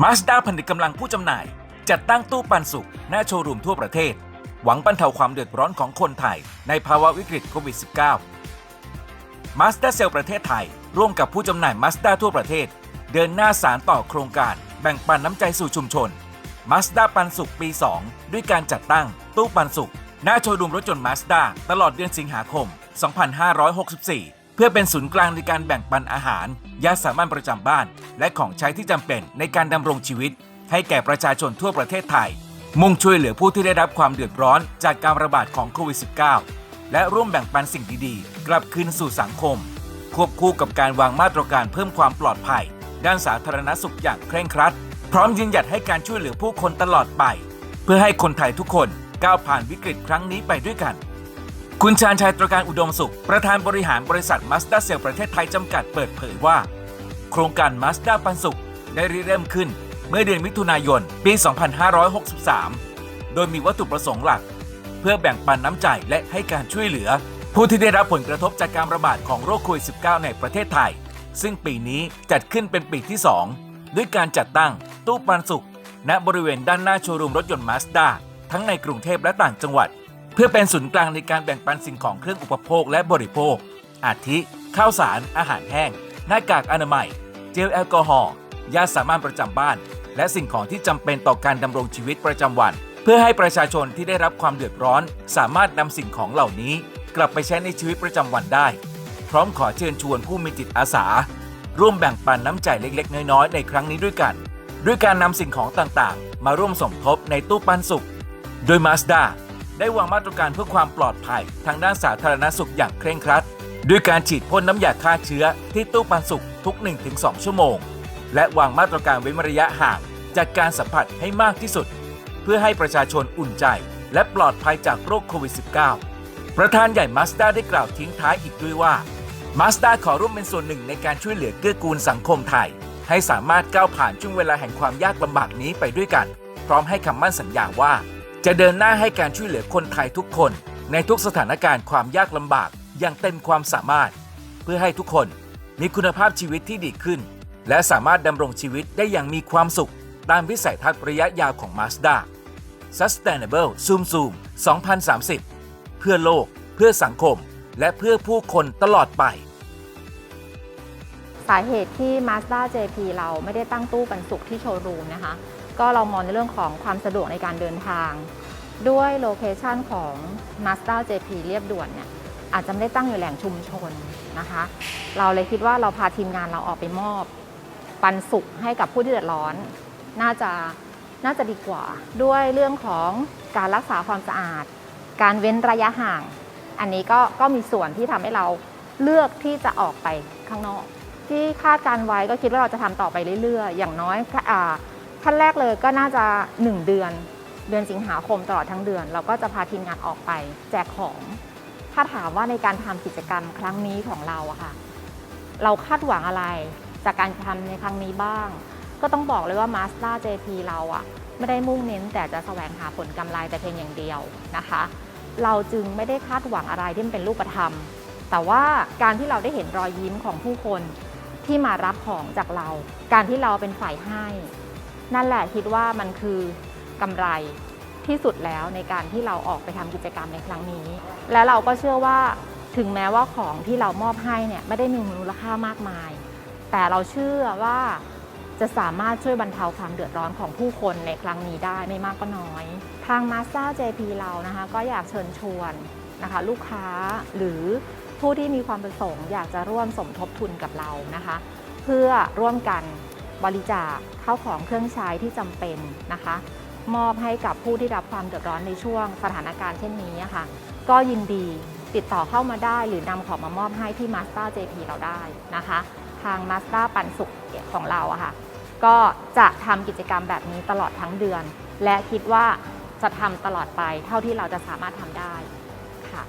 Mazda ผนึกกำลังผู้จำหน่าย จัดตั้งตู้ปันสุข หน้าโชว์รูมทั่วประเทศ หวังบรรเทาความเดือดร้อนของคนไทย ในภาวะวิกฤตโควิด -19 Mazda c e l l ประเทศไทย ร่วมกับผู้จำหน่าย Mazda ทั่วประเทศ เดินหน้าสารต่อโครงการ แบ่งปันน้ำใจสู่ชุมชน Mazda ปันสุขปี 2 ด้วยการจัดตั้ง ตู้ปันสุข หน้าโชว์รูมรถยนต์ Mazda ตลอดเดือนสิงหาคม 2564 เพื่อเป็นศูนย์กลางในการแบ่งปันอาหาร ยาสามัญประจำบ้าน และของใช้ที่จำเป็นในการดำรงชีวิต ให้แก่ประชาชนทั่วประเทศไทย มุ่งช่วยเหลือผู้ที่ได้รับความเดือดร้อนจากการระบาดของโควิด -19 และร่วมแบ่งปันสิ่งดีๆ กลับคืนสู่สังคม ควบคู่กับการวางมาตรการเพิ่มความปลอดภัย ด้านสาธารณสุขอย่างเคร่งครัด พร้อมยืนหยัดให้การช่วยเหลือผู้คนตลอดไป เพื่อให้คนไทยทุกคนก้าวผ่านวิกฤตครั้งนี้ไปด้วยกัน คุณชาญชัยตรการอุดมสุข ประธานบริหารบริษัทมาสด้าเซลประเทศไทยจำกัดเปิดเผยว่า โครงการมาสด้าปันสุขได้ริเริ่มขึ้นเมื่อเดือนมิถุนายน ปี 2563 โดยมีวัตถุประสงค์หลัก เพื่อแบ่งปันน้ำใจและให้การช่วยเหลือ ผู้ที่ได้รับผลกระทบจากการระบาดของโรคโควิด -19 ในประเทศไทย ซึ่งปีนี้จัดขึ้นเป็นปีที่ 2 ด้วยการจัดตั้งตู้ปันสุข ณบริเวณด้านหน้าโชว์รูมรถยนต์มาสด้าทั้งในกรุงเทพและต่างจังหวัด เพื่อเป็นศูนย์กลางในการแบ่งปันสิ่งของเครื่องอุปโภคและบริโภค อาทิ ข้าวสาร อาหารแห้ง หน้ากากอนามัย เจลแอลกอฮอล์ ยาสามัญประจำบ้าน และสิ่งของที่จำเป็นต่อการดำรงชีวิตประจำวัน เพื่อให้ประชาชนที่ได้รับความเดือดร้อน สามารถนำสิ่งของเหล่านี้ กลับไปใช้ในชีวิตประจำวันได้ พร้อมขอเชิญชวนผู้มีจิตอาสา ร่วมแบ่งปันน้ำใจเล็กๆ น้อยๆ ในครั้งนี้ด้วยกัน ด้วยการนำสิ่งของต่างๆ มาร่วมสมทบในตู้ปันสุข โดย Mazda ได้วางมาตรการเพื่อความปลอดภัย ทางด้านสาธารณสุขอย่างเคร่งครัด ด้วยการฉีดพ่นน้ำยาฆ่าเชื้อที่ตู้ปันสุขทุก 1-2 ชั่วโมง และวางมาตรการเว้นระยะห่าง จากการสัมผัสให้มากที่สุด เพื่อให้ประชาชนอุ่นใจ และปลอดภัยจากโรคโควิด -19 ประธานใหญ่ Mazda ได้กล่าวทิ้งท้ายอีกด้วยว่า Mazda ขอร่วมเป็นส่วนหนึ่งในการช่วยเหลือเกื้อกูลสังคมไทย ให้สามารถก้าวผ่านช่วงเวลาแห่งความยากลำบากนี้ไปด้วยกัน พร้อมให้คำมั่นสัญญาว่า จะเดินหน้าให้การช่วยเหลือคนไทยทุกคน ในทุกสถานการณ์ความยากลำบากอย่างเต็มความสามารถ เพื่อให้ทุกคนมีคุณภาพชีวิตที่ดีขึ้น และสามารถดำรงชีวิตได้อย่างมีความสุข ตามวิสัยทัศน์ระยะยาวของ Mazda Sustainable Zoom Zoom 2030 เพื่อโลก เพื่อสังคม และเพื่อผู้คนตลอดไป สาเหตุที่ Mazda JP เราไม่ได้ตั้งตู้ปันสุขที่โชว์รูมนะคะ ก็เรามองในเรื่องของความสะดวกในการเดินทาง ด้วยโลเคชันของ Mazda JP เรียบด่วนเนี่ยอาจจะไม่ได้ตั้งอยู่แหล่งชุมชนนะคะ เราเลยคิดว่าเราพาทีมงานเราออกไปมอบ ปันสุขให้กับผู้ที่เดือดร้อน น่าจะน่าจะดีกว่า ด้วยเรื่องของการรักษาความสะอาด การเว้นระยะห่าง อันนี้ก็ก็มีส่วนที่ทำให้เราเลือกที่จะออกไปข้างนอก ที่คาดการไว้ก็คิดว่าเราจะทำต่อไปเรื่อยๆ อย่างน้อยอ่า ขั้นแรกเลยก็น่าจะ 1 เดือน เดือนสิงหาคมตลอดทั้งเดือน เราก็จะพาทีมงานออกไปแจกของ ถ้าถามว่าในการทำกิจกรรมครั้งนี้ของเราอะค่ะ เราคาดหวังอะไรจากการทำในครั้งนี้บ้าง ก็ต้องบอกเลยว่า Mazda JP เราอะไม่ได้มุ่งเน้นแต่จะแสวงหาผลกำไรแต่เพียงอย่างเดียวนะคะ เราจึงไม่ได้คาดหวังอะไรที่มันเป็นรูปธรรม แต่ว่าการที่เราได้เห็นรอยยิ้มของผู้คนที่มารับของจากเรา การที่เราเป็นฝ่ายให้ นั่นแหละคิดว่ามันคือกำไรที่สุดแล้วในการที่เราออกไปทำกิจกรรมในครั้งนี้ และเราก็เชื่อว่าถึงแม้ว่าของที่เรามอบให้เนี่ยไม่ได้มีมูลค่ามากมาย แต่เราเชื่อว่าจะสามารถช่วยบรรเทาความเดือดร้อนของผู้คนในครั้งนี้ได้ไม่มากก็น้อย ทาง Mazda JP เรานะคะก็อยากเชิญชวนนะคะลูกค้าหรือผู้ที่มีความประสงค์ อยากจะร่วมสมทบทุนกับเรานะคะ เพื่อร่วมกัน บริจาคเข้าของเครื่องใช้ที่จำเป็นนะคะ มอบให้กับผู้ที่รับความเดือดร้อนในช่วงสถานการณ์เช่นนี้ค่ะ ก็ยินดีติดต่อเข้ามาได้หรือนำของมามอบให้ที่ Mazda JP เราได้นะคะ ทาง Mazda ปันสุขของเราอะค่ะ ก็จะทำกิจกรรมแบบนี้ตลอดทั้งเดือน และคิดว่าจะทำตลอดไปเท่าที่เราจะสามารถทำได้ค่ะ